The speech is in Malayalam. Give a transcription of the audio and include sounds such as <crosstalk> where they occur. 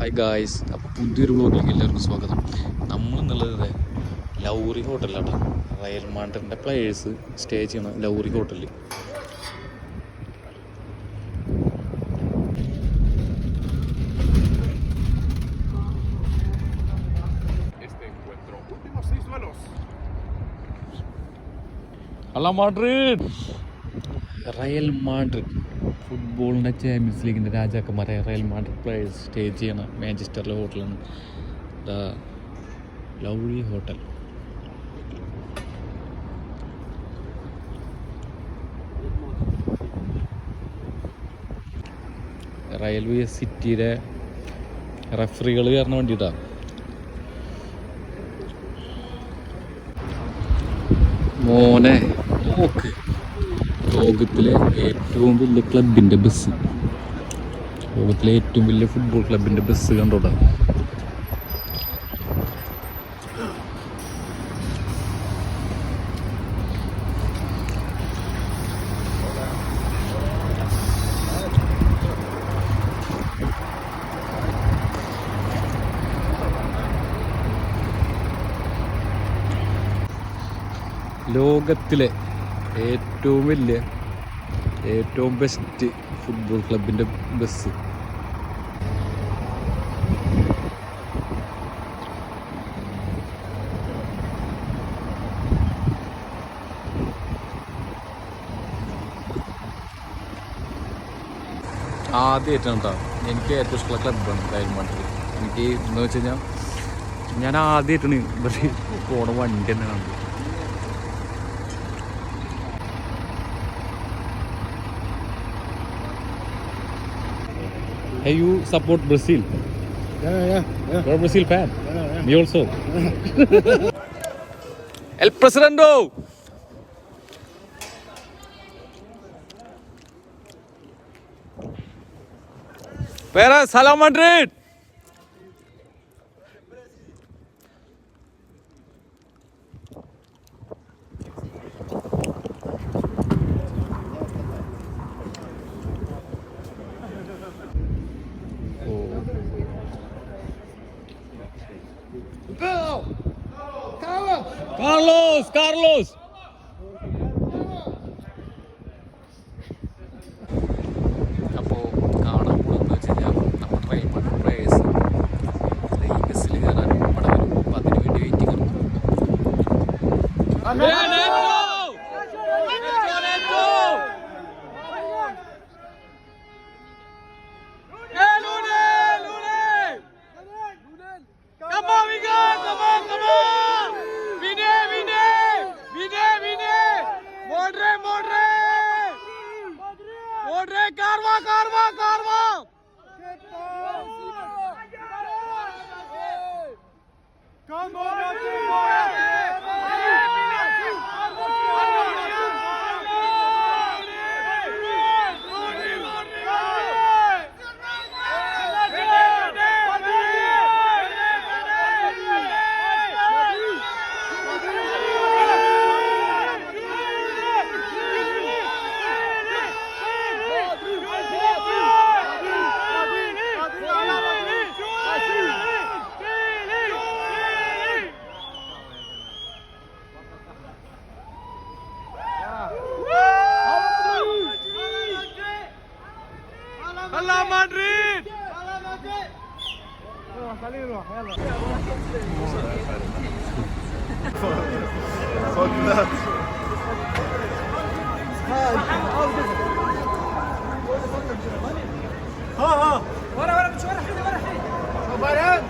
ഹായ് ഗായ്സ് അപ്പോൾ പുതിയൊരു വ്ളോഗിലേക്ക് എല്ലാവർക്കും സ്വാഗതം. നമ്മൾ എന്നുള്ളത് ലൗറി ഹോട്ടലാണ് റയൽ മാണ്ടറിന്റെ പ്ലേയേഴ്സ് സ്റ്റേ ചെയ്യണം ലൗറി ഹോട്ടലിൽ. അല്ല മാഡ്രിഡ് റയൽ മാഡ്രിഡ് ഫുട്ബോളിന്റെ ചാമ്പ്യൻസ് ലീഗിന്റെ രാജാക്കന്മാരെ റയൽ മാഡ്രിഡ് പ്ലേയേഴ്സ് സ്റ്റേ ചെയ്യണ മാഞ്ചസ്റ്ററിലെ ഹോട്ടലാണ് ദ ലൗറി ഹോട്ടൽ റെയിൽവേ സിറ്റിയിലെ റെഫറികൾ കയറുന്ന വേണ്ടിയിട്ടാണ് മോനെ നോക്ക്. ലോകത്തിലെ ഏറ്റവും വലിയ ക്ലബിന്റെ ബസ്. ലോകത്തിലെ ഏറ്റവും വലിയ ഫുട്ബോൾ ക്ലബിന്റെ ബസ് കണ്ടോടാ. ലോകത്തിലെ ഏറ്റവും വലിയ ഏറ്റവും ബെസ്റ്റ് ഫുട്ബോൾ ക്ലബിന്റെ ബസ് ആദ്യമായിട്ടാണ് കേട്ടോ. എനിക്ക് ഏറ്റവും ഇഷ്ടമുള്ള റയൽ മാഡ്രിഡ് എനിക്ക് എന്ന് വെച്ച് കഴിഞ്ഞാൽ ഞാൻ ആദ്യമായിട്ടാണ് ഇവിടെ പോണ വണ്ടി തന്നെ കാണുന്നത്. Hey, you support Brazil? Yeah, yeah, yeah. You're a Brazil fan. yeah, yeah. Me also. <laughs> El Presidente. Pera, Salam Madrid. Carlos, Carlos. അപ്പോൾ കാണാൻ പോകുന്നത് വെച്ച് കഴിഞ്ഞാൽ നമ്മുടെ റെയിൽ മാഡ്രിഡ് പ്ലേയേഴ്സ് ഈ ബസ്സിൽ കയറാൻ ഇവിടെ വരും അപ്പോൾ അതിന് വേണ്ടി Allah Madrid! Allah Madrid! Saludos, hello. Fuck that. ها ها ورا ورا مش ورا حلو ورا حلو